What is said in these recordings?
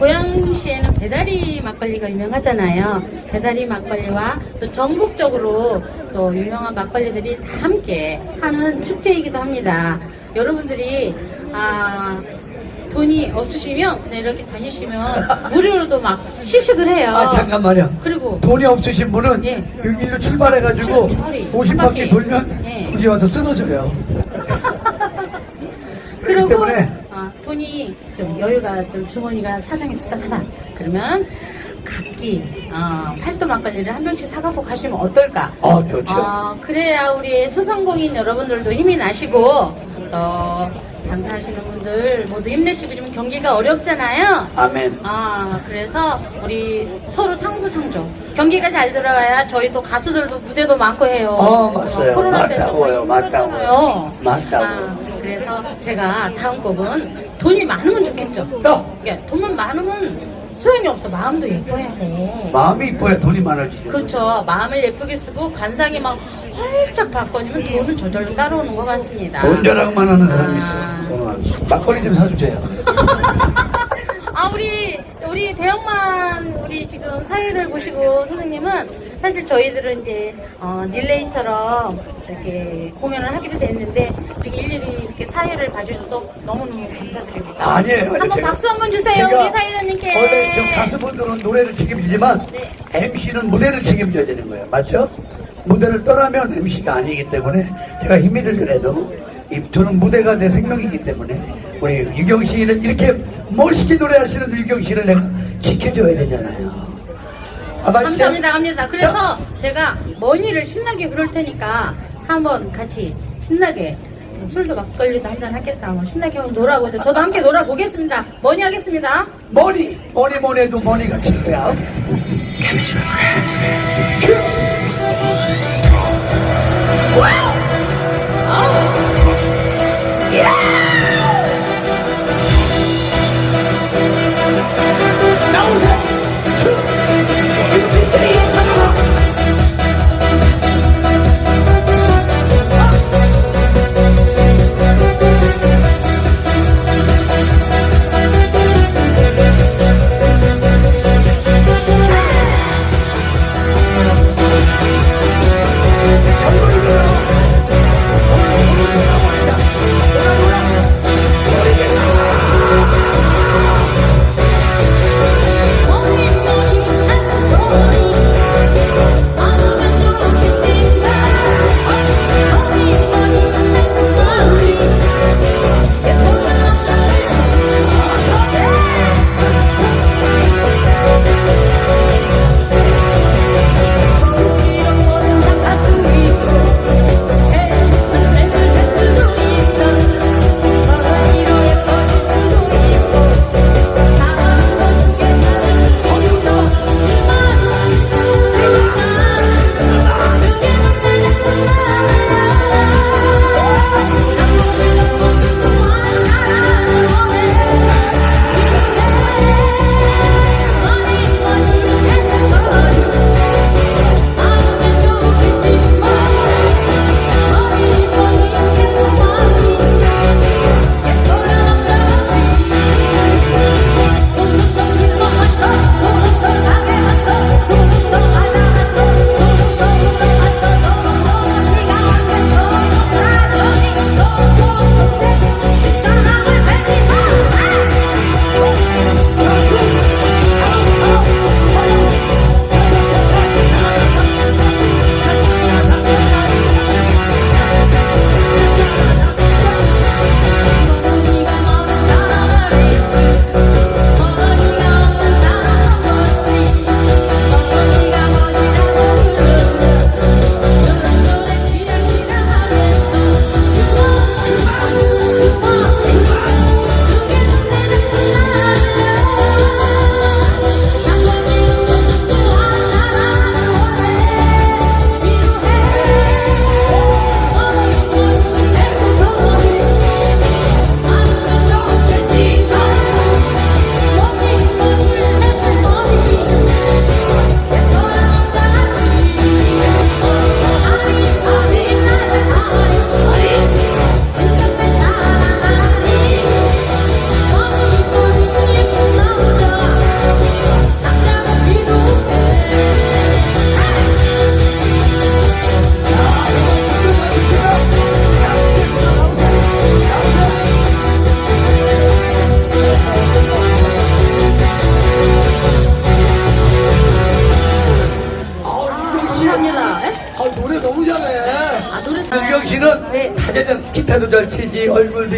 고양시에는 배다리 막걸리가 유명하잖아요. 배다리 막걸리와 또 전국적으로 또 유명한 막걸리들이 다 함께 하는 축제이기도 합니다. 여러분들이 아, 돈이 없으시면 그냥 이렇게 다니시면 무료로도 막 시식을 해요. 아 잠깐만요. 그리고 돈이 없으신 분은 예. 여기로 출발해가지고 차라리 50바퀴 한 바퀴. 돌면 예. 여기 와서 쓰러져요. 그리고 때문에 어, 돈이 좀 여유가 좀 주머니가 사정이 투닥하다 그러면 각기 어, 팔도 막걸리를 한 병씩 사갖고 가시면 어떨까? 아 좋죠. 어, 그래야 우리 소상공인 여러분들도 힘이 나시고 또 장사하시는 분들 모두 힘내시고 지금 경기가 어렵잖아요. 아멘. 아 그래서 우리 서로 상부상조 경기가 잘 돌아가야 저희 또 가수들도 무대도 많고 해요. 어, 맞아요. 코로나 때도 맞다고요, 많이 맞다고요. 힘들었잖아요. 맞다고요. 아, 그래서 제가 다음 곡은 돈이 많으면 좋겠죠. 어, 그러니까 돈만 많으면 소용이 없어. 마음도 예뻐야 돼. 마음이 이뻐야 돈이 많아지죠. 그렇죠. 마음을 예쁘게 쓰고 관상이 막 활짝 바꿔지면 돈은 저절로 따라오는 것 같습니다. 돈 자랑만 하는 사람이 아. 있어요. 막걸리 좀 사주세요. 아 우리 우리 대형만 우리 지금 사회를 보시고 선생님은 사실 저희들은 이제 어, 릴레이처럼 이렇게 공연을 하기로 됐는데 이렇게 일일이 이렇게 사회를 봐주셔서 너무너무 감사드립니다. 아니에요. 아니, 한번 제가- 박수 한번 주세요 제가 우리 사회자님께. 원래 좀 가수분들은 노래를 책임지지만 네. MC는 무대를 책임져야 되는 거예요. 맞죠? 무대를 떠나면 MC가 아니기 때문에 제가 힘이 들더라도 이- 저는 무대가 내 생명이기 때문에 우리 유경 씨를 이렇게 멋있게 노래하시는 유경 씨를 내가 지켜줘야 되잖아요. 아, 맞죠? 감사합니다, 갑니다. 그래서 제가 머니를 신나게 부를 테니까 한번 같이 신나게 술도 막걸리도 한잔 하겠다. 한번 신나게 한번 놀아보자. 저도 함께 놀아보겠습니다. 머니 하겠습니다. 머니 머니 머니 해도 머니가 최고야. 개미식으로 그래.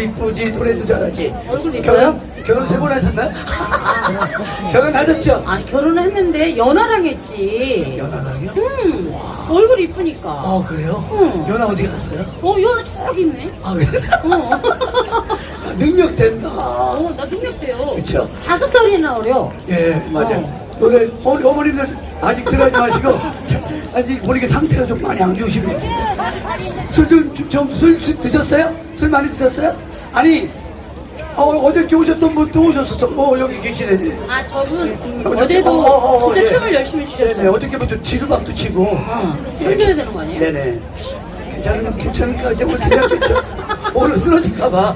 이쁘지, 노래도 잘하지. 얼굴 이뻐요? 결혼, 결혼 세 번 하셨나요? 결혼하셨죠? 아니 결혼을 했는데 연하랑 했지. 연하랑이요? 음, 얼굴 이쁘니까. 어, 그래요? 응. 연하 어디 갔어요? 어, 연하 저기 있네. 아, 그래서? 어. 야, 능력 된다. 어, 나 능력돼요. 그쵸? 다섯 살이나 어려. 예, 맞아요. 어. 노래, 어머니, 어머님들 아직 들어가지 마시고, 아직 보니까 상태가 좀 많이 안 좋으신 것 같아요. 술 좀, 좀, 술, 술 드셨어요? 술 많이 드셨어요? 아니, 어, 어저께 오셨던 분 또 오셨어. 어, 여기 계시네. 아, 저분 어저께- 어제도 어, 어, 어, 진짜 예. 춤을 열심히 네네, 추셨어요. 어저께부터 지루박도 치고. 어, 숨겨야 되는 거 아니에요? 네네. 괜찮은, 괜찮을까? 정말 괜찮겠죠? 오늘 쓰러질까봐.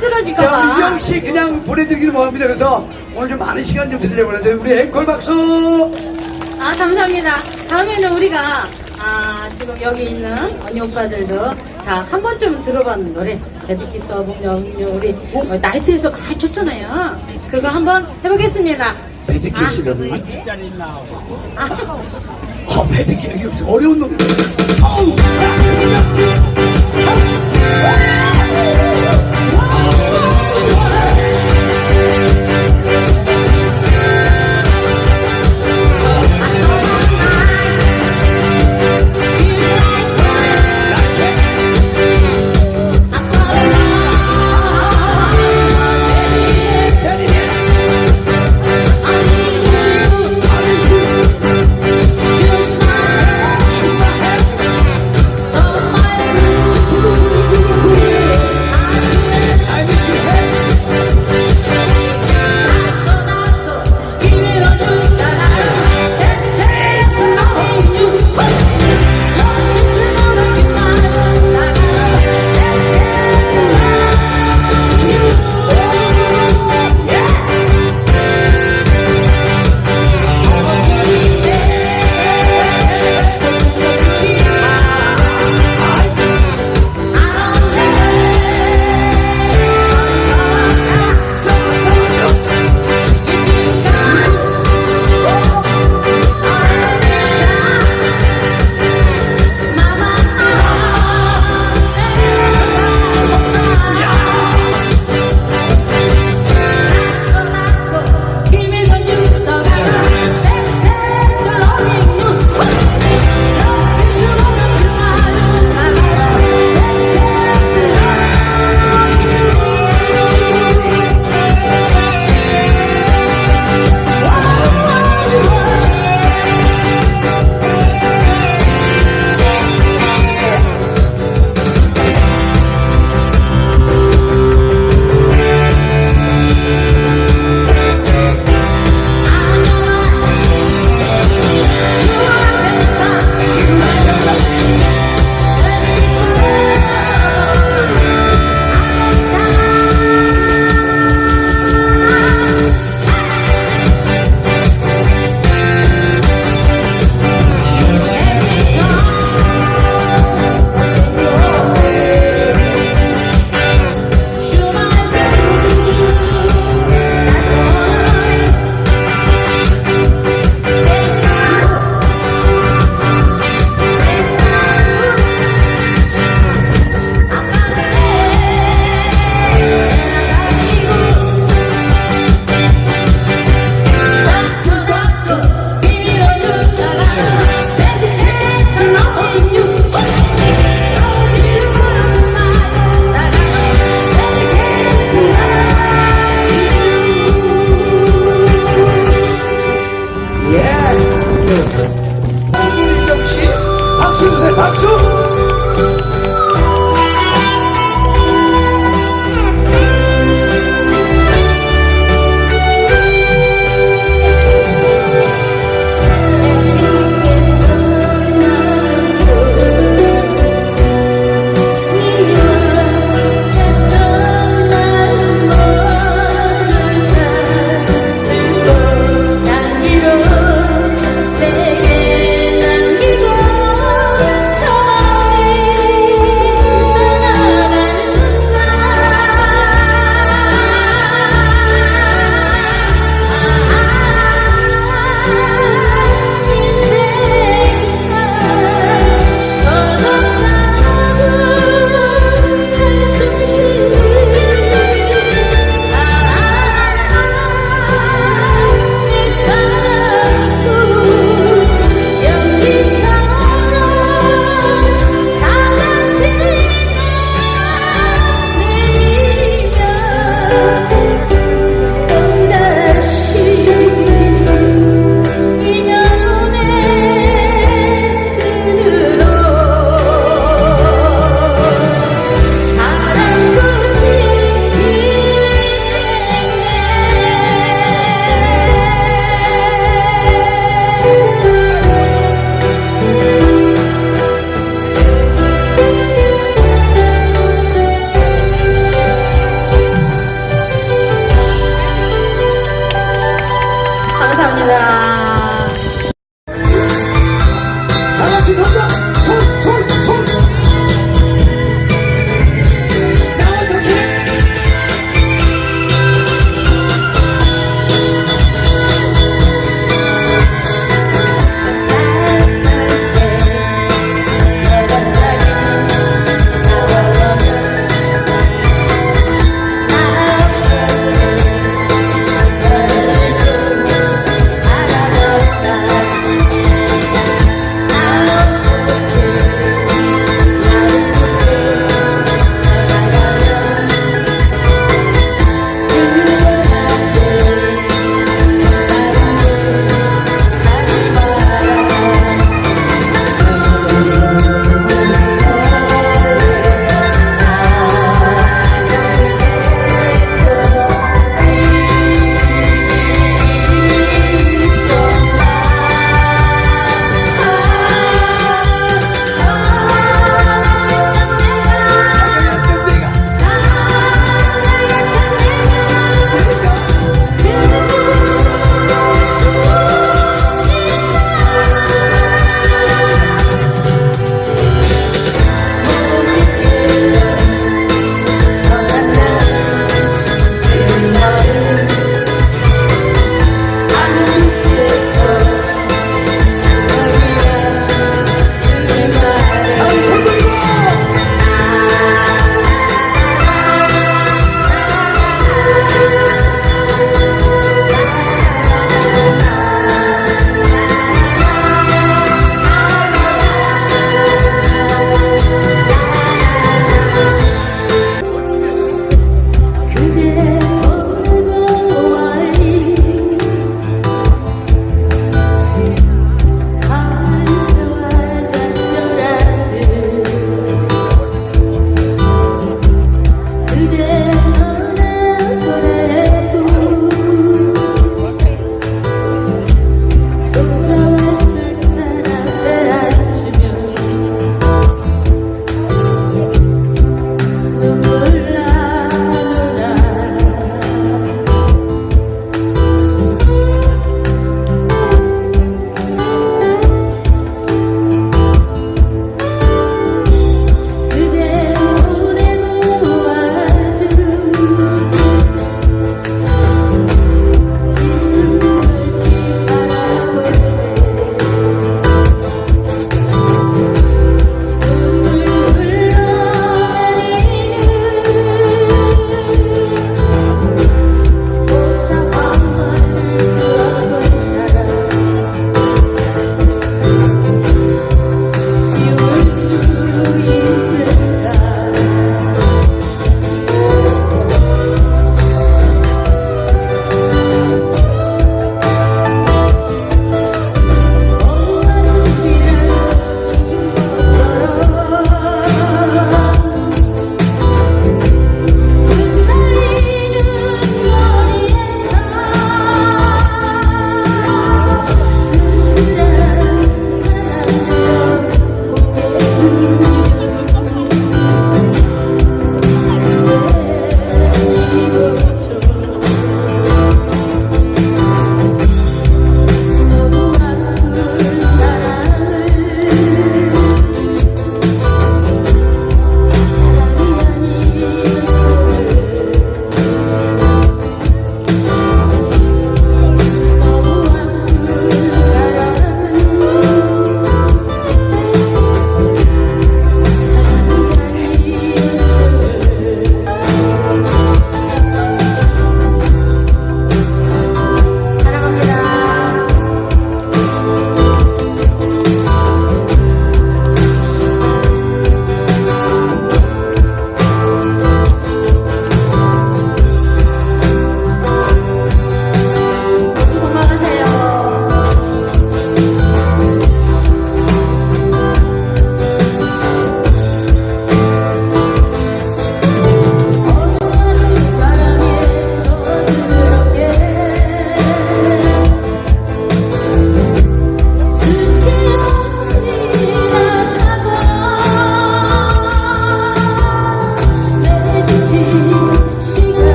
쓰러질까 자, 봐. 유경 씨 그냥 보내드리기를 원합니다. 그래서 오늘 좀 많은 시간 좀 드리려고 하는데, 우리 앵콜 박수! 아, 감사합니다. 다음에는 우리가, 아, 지금 여기 있는 언니 오빠들도 자, 한 번쯤은 들어봤는 노래. 배드기 써봉령, 우리 어, 나이트에서 많이 췄잖아요. 그거 한번 해보겠습니다. 아. 쓰려면. 아, 어, 배드기 여기 없어. 어려운 노래.